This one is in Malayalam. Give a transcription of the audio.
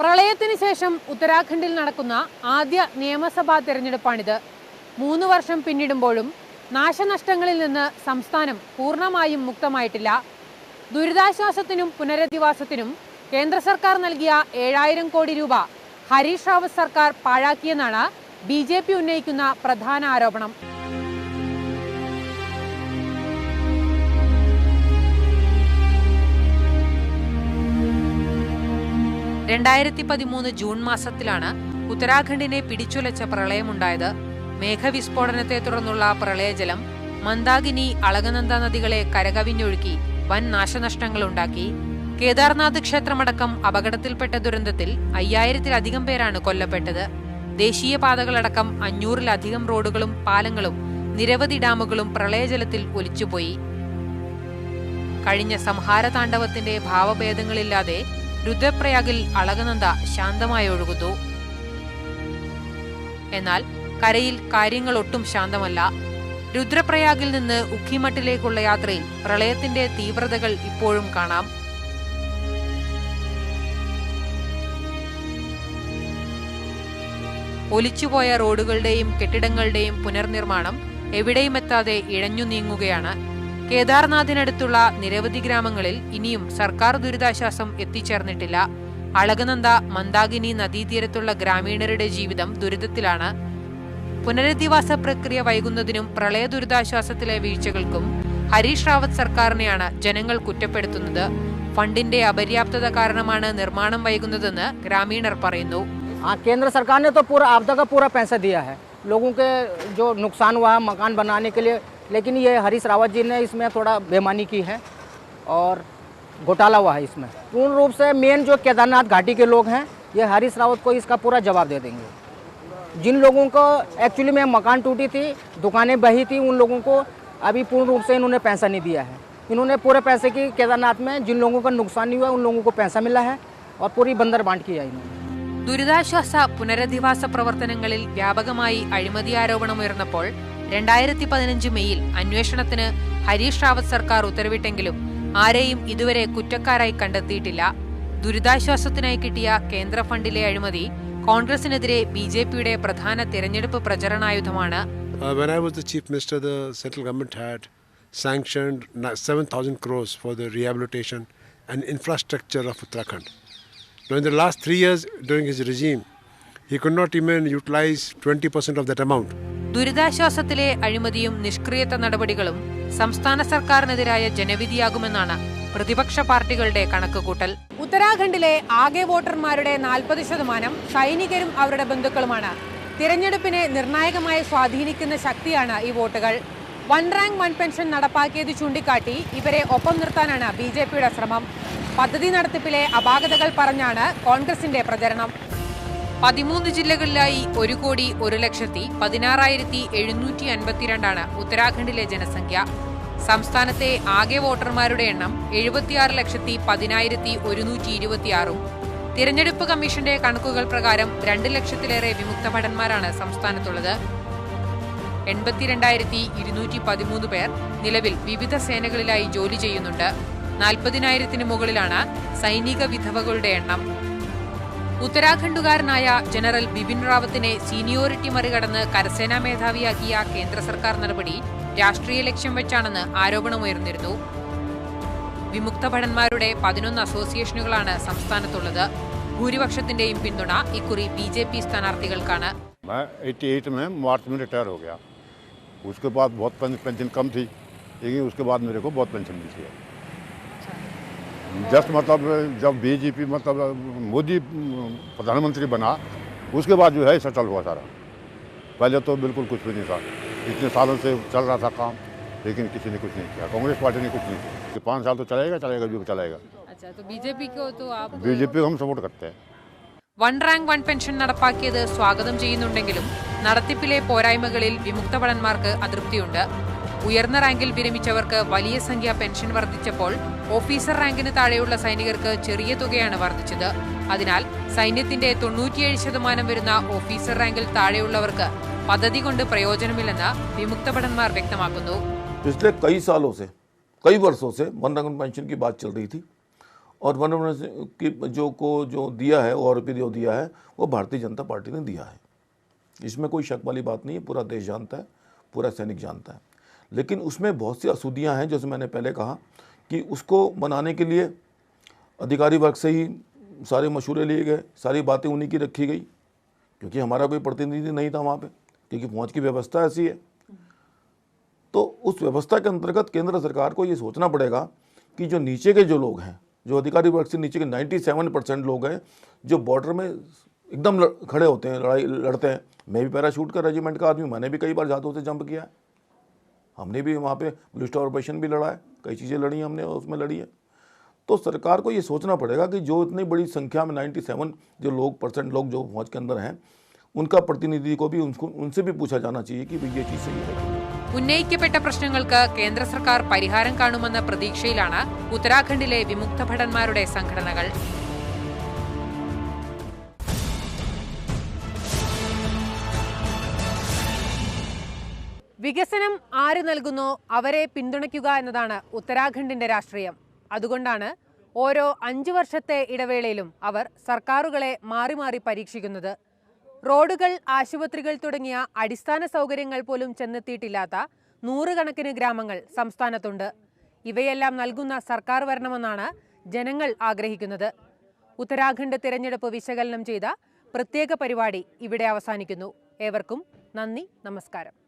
പ്രളയത്തിന് ശേഷം ഉത്തരാഖണ്ഡിൽ നടക്കുന്ന ആദ്യ നിയമസഭാ തെരഞ്ഞെടുപ്പാണിത്. മൂന്ന് വർഷം പിന്നിടുമ്പോഴും നാശനഷ്ടങ്ങളിൽ നിന്ന് സംസ്ഥാനം പൂർണമായും മുക്തമായിട്ടില്ല. ദുരിതാശ്വാസത്തിനും പുനരധിവാസത്തിനും കേന്ദ്ര സർക്കാർ നൽകിയ ഏഴായിരം കോടി രൂപ ഹരീഷ് റാവത്ത് സർക്കാർ പാഴാക്കിയെന്നാണ് ബി ഉന്നയിക്കുന്ന പ്രധാന ആരോപണം. രണ്ടായിരത്തി പതിമൂന്ന് ജൂൺ മാസത്തിലാണ് ഉത്തരാഖണ്ഡിനെ പിടിച്ചുലച്ച പ്രളയമുണ്ടായത്. മേഘവിസ്ഫോടനത്തെ തുടർന്നുള്ള പ്രളയജലം മന്ദാകിനി അളകനന്ദ നദികളെ കരകവിഞ്ഞൊഴുക്കി വൻ നാശനഷ്ടങ്ങളുണ്ടാക്കി. കേദാർനാഥ് ക്ഷേത്രമടക്കം അപകടത്തിൽപ്പെട്ട ദുരന്തത്തിൽ അയ്യായിരത്തിലധികം പേരാണ് കൊല്ലപ്പെട്ടത്. ദേശീയപാതകളടക്കം അഞ്ഞൂറിലധികം റോഡുകളും പാലങ്ങളും നിരവധി ഡാമുകളും പ്രളയജലത്തിൽ ഒലിച്ചുപോയി. കഴിഞ്ഞ സംഹാര താണ്ഡവത്തിന്റെ ഭാവഭേദങ്ങളില്ലാതെ രുദ്രപ്രയാഗിൽ അളകനന്ദ ശാന്തമായി ഒഴുകുന്നു. എന്നാൽ കരയിൽ കാര്യങ്ങൾ ഒട്ടും ശാന്തമല്ല. രുദ്രപ്രയാഗിൽ നിന്ന് ഉഖിമട്ടിലേക്കുള്ള യാത്രയിൽ പ്രളയത്തിന്റെ തീവ്രതകൾ ഇപ്പോഴും കാണാം. ഒലിച്ചുപോയ റോഡുകളുടെയും കെട്ടിടങ്ങളുടെയും പുനർനിർമ്മാണം എവിടെയുമെത്താതെ ഇഴഞ്ഞു നീങ്ങുകയാണ് കേദാർനാഥിനടുത്തുള്ള നിരവധി ഗ്രാമങ്ങളിൽ ഇനിയും സർക്കാർ ദുരിതാശ്വാസം എത്തിച്ചേർന്നിട്ടില്ല അളകനന്ദ മന്ദാകിനി നദീതീരത്തുള്ള ഗ്രാമീണരുടെ ജീവിതം ദുരിതത്തിലാണ് പുനരധിവാസ പ്രക്രിയ വൈകുന്നതിനും പ്രളയ ദുരിതാശ്വാസത്തിലെ വീഴ്ചകൾക്കും ഹരീഷ് റാവത്ത് സർക്കാരിനെയാണ് ജനങ്ങൾ കുറ്റപ്പെടുത്തുന്നത് ഫണ്ടിന്റെ അപര്യാപ്തത കാരണമാണ് നിർമ്മാണം വൈകുന്നതെന്ന് ഗ്രാമീണർ പറയുന്നു हाँ केंद्र सरकार ने तो पूरा आपदा का पूरा पैसा दिया है लोगों के जो नुकसान हुआ है मकान बनाने के लिए लेकिन ये हरीश रावत जी ने इसमें थोड़ा बेमानी की है और घोटाला हुआ है इसमें पूर्ण रूप से मेन जो केदारनाथ घाटी के लोग हैं ये हरीश रावत को इसका पूरा जवाब दे देंगे जिन लोगों को एक्चुअली में मकान टूटी थी दुकानें बही थी उन लोगों को अभी पूर्ण रूप से इन्होंने पैसा नहीं दिया है इन्होंने पूरे पैसे की केदारनाथ में जिन लोगों का नुकसान नहीं हुआ उन लोगों को पैसा मिला है और पूरी बंदर बांट किया इन्होंने ദുരിതാശ്വാസ പുനരധിവാസ പ്രവർത്തനങ്ങളിൽ വ്യാപകമായി അഴിമതി ആരോപണമുയർന്നപ്പോൾ രണ്ടായിരത്തി പതിനഞ്ച് മെയ്യിൽ അന്വേഷണത്തിന് ഹരീഷ് റാവത്ത് സർക്കാർ ഉത്തരവിട്ടെങ്കിലും ആരെയും ഇതുവരെ കുറ്റക്കാരായി കണ്ടെത്തിയിട്ടില്ല ദുരിതാശ്വാസത്തിനായി കിട്ടിയ കേന്ദ്ര ഫണ്ടിലെ അഴിമതി കോൺഗ്രസിനെതിരെ ബി ജെ പിയുടെ പ്രധാന തിരഞ്ഞെടുപ്പ് പ്രചരണായുധമാണ് Uh, when I was the chief minister, the central government had sanctioned 7,000 crores for the rehabilitation and infrastructure of Uttarakhand. Now, in the last three years during his regime, he could not even utilize 20% of that amount. ദുരിതാശ്വാസത്തിലെ അഴിമതിയും നിഷ്ക്രിയത്വ നടപടികളും സംസ്ഥാന സർക്കാരിനെതിരായ ജനവിധിയാകുമെന്നാണ് പ്രതിപക്ഷ പാർട്ടികളുടെ കണക്കുകൂട്ടൽ. ഉത്തരാഖണ്ഡിലെ ആകെ വോട്ടർമാരുടെ നാൽപ്പത് ശതമാനം സൈനികരും അവരുടെ ബന്ധുക്കളുമാണ്. തിരഞ്ഞെടുപ്പിനെ നിർണായകമായി സ്വാധീനിക്കുന്ന ശക്തിയാണ് ഈ വോട്ടുകൾ. വൺ റാങ്ക് വൺ പെൻഷൻ നടപ്പാക്കിയത് ചൂണ്ടിക്കാട്ടി ഇവരെ ഒപ്പം നിർത്താനാണ് ബി ജെ പിയുടെ ശ്രമം. പദ്ധതി നടത്തിപ്പിലെ അപാകതകൾ പറഞ്ഞാണ് കോൺഗ്രസിന്റെ പ്രചരണം. പതിമൂന്ന് ജില്ലകളിലായി ഒരു കോടി ഒരു ലക്ഷത്തി പതിനാറായിരത്തി എഴുന്നൂറ്റി അൻപത്തിരണ്ടാണ് ഉത്തരാഖണ്ഡിലെ ജനസംഖ്യ. സംസ്ഥാനത്തെ ആകെ വോട്ടർമാരുടെ എണ്ണം എഴുപത്തിയാറ് ലക്ഷത്തി പതിനായിരത്തി ഒരുന്നൂറ്റി ഇരുപത്തിയാറും. തിരഞ്ഞെടുപ്പ് കമ്മീഷന്റെ കണക്കുകൾ പ്രകാരം രണ്ട് ലക്ഷത്തിലേറെ വിമുക്ത ഭടന്മാരാണ് സംസ്ഥാനത്തുള്ളത്. എൺപത്തിരണ്ടായിരത്തി ഇരുന്നൂറ്റി പതിമൂന്ന് പേർ നിലവിൽ വിവിധ സേനകളിലായി ജോലി ചെയ്യുന്നുണ്ട്. നാൽപ്പതിനായിരത്തിന് മുകളിലാണ് സൈനിക വിധവകളുടെ എണ്ണം. ഉത്തരാഖണ്ഡുകാരനായ ജനറൽ ബിപിൻ റാവത്തിനെ സീനിയോറിറ്റി മറികടന്ന് കരസേനാ മേധാവിയാക്കിയ കേന്ദ്ര സർക്കാർ നടപടി രാഷ്ട്രീയ ലക്ഷ്യം വെച്ചാണെന്ന് ആരോപണമുയർന്നിരുന്നു വിമുക്ത ഭടന്മാരുടെ പതിനൊന്ന് അസോസിയേഷനുകളാണ് സംസ്ഥാനത്തുള്ളത് ഭൂരിപക്ഷത്തിന്റെയും പിന്തുണ ഇക്കുറി ബി ജെ പി സ്ഥാനാർത്ഥികൾക്കാണ് मैं 88 में मार्च में रिटायर हो गया उसके बाद बहुत पें- पेंशन कम थी लेकिन उसके बाद मेरे को बहुत पेंशन मिलती है जस्ट मतलब जब बीजेपी मतलब मोदी प्रधानमंत्री बना उसके बाद जो है सेटल हुआ सारा पहले तो बिल्कुल कुछ भी नहीं था इतने सालों से चल रहा था काम लेकिन किसी ने कुछ नहीं किया कांग्रेस पार्टी ने कुछ नहीं किया कि पाँच साल तो चलेगा चलेगा जो चलेगा अच्छा तो बीजेपी को तो आप बीजेपी को हम सपोर्ट करते हैं വൺ റാങ്ക് വൺ പെൻഷൻ നടപ്പാക്കിയത് സ്വാഗതം ചെയ്യുന്നുണ്ടെങ്കിലും നടത്തിപ്പിലെ പോരായ്മകളിൽ വിമുക്ത ഭടന്മാർക്ക് അതൃപ്തിയുണ്ട് ഉയർന്ന റാങ്കിൽ വിരമിച്ചവർക്ക് വലിയ സംഖ്യ പെൻഷൻ വർദ്ധിച്ചപ്പോൾ ഓഫീസർ റാങ്കിന് താഴെയുള്ള സൈനികർക്ക് ചെറിയ തുകയാണ് വർദ്ധിച്ചത് അതിനാൽ സൈന്യത്തിന്റെ തൊണ്ണൂറ്റിയേഴ് ശതമാനം വരുന്ന ഓഫീസർ റാങ്കിൽ താഴെയുള്ളവർക്ക് പദ്ധതി കൊണ്ട് പ്രയോജനമില്ലെന്ന് വിമുക്ത ഭടന്മാർ വ്യക്തമാക്കുന്നു पिछले कई सालों से कई वर्षों से वन रंगन पेंशन की बात चल रही थी और वन की जो को जो दिया है और जो दिया है वो भारतीय जनता पार्टी ने दिया है इसमें कोई शक वाली बात नहीं है पूरा देश जानता है पूरा सैनिक जानता है लेकिन उसमें बहुत सी असूदियाँ हैं, जैसे मैंने पहले कहा कि उसको बनाने के लिए अधिकारी वर्ग से ही सारे मशूरे लिए गए, सारी बातें उन्हीं की रखी गई, क्योंकि हमारा कोई प्रतिनिधि नहीं था वहाँ पे, क्योंकि फौज की व्यवस्था ऐसी है। तो उस व्यवस्था के अंतर्गत केंद्र सरकार को ये सोचना पड़ेगा कि जो नीचे के जो लोग हैं, जो अधिकारी वर्ग से नीचे के 97 परसेंट लोग हैं, जो बॉर्डर में एकदम खड़े होते हैं, लड़ाई, लड़ते हैं, मैं भी पैराशूट का रेजिमेंट का आदमी मैंने भी कई बार जादू से जंप किया है। हमने भी वहाँ पे ब्लू स्टार ऑपरेशन भी लड़ा है कई चीज़ें लड़ी हैं हमने उसमें लड़ी है तो सरकार को ये सोचना पड़ेगा कि जो इतनी बड़ी संख्या में 97 जो लोग परसेंट लोग जो फौज के अंदर हैं उनका प्रतिनिधि को भी उनको उनसे भी पूछा जाना चाहिए कि भाई ये चीज़ सही है कि नहीं। ഉന്നയിക്കപ്പെട്ട പ്രശ്നങ്ങൾക്ക് കേന്ദ്ര സർക്കാർ പരിഹാരം കാണുമെന്ന പ്രതീക്ഷയിലാണ് ഉത്തരാഖണ്ഡിലെ വിമുക്ത ഭടന്മാരുടെ സംഘടനകൾ വികസനം ആര് നൽകുന്നോ അവരെ പിന്തുണയ്ക്കുക എന്നതാണ് ഉത്തരാഖണ്ഡിന്റെ രാഷ്ട്രീയം. അതുകൊണ്ടാണ് ഓരോ അഞ്ചു വർഷത്തെ ഇടവേളയിലും അവർ സർക്കാരുകളെ മാറി മാറി പരീക്ഷിക്കുന്നത്. റോഡുകൾ ആശുപത്രികൾ തുടങ്ങിയ അടിസ്ഥാന സൗകര്യങ്ങൾ പോലും ചെന്നെത്തിയിട്ടില്ലാത്ത നൂറുകണക്കിന് ഗ്രാമങ്ങൾ സംസ്ഥാനത്തുണ്ട്. ഇവയെല്ലാം നൽകുന്ന സർക്കാർ വരണമെന്നാണ് ജനങ്ങൾ ആഗ്രഹിക്കുന്നത്. ഉത്തരാഖണ്ഡ് തിരഞ്ഞെടുപ്പ് വിശകലനം ചെയ്ത പ്രത്യേക പരിപാടി ഇവിടെ അവസാനിക്കുന്നു. ഏവർക്കും നന്ദി നമസ്കാരം.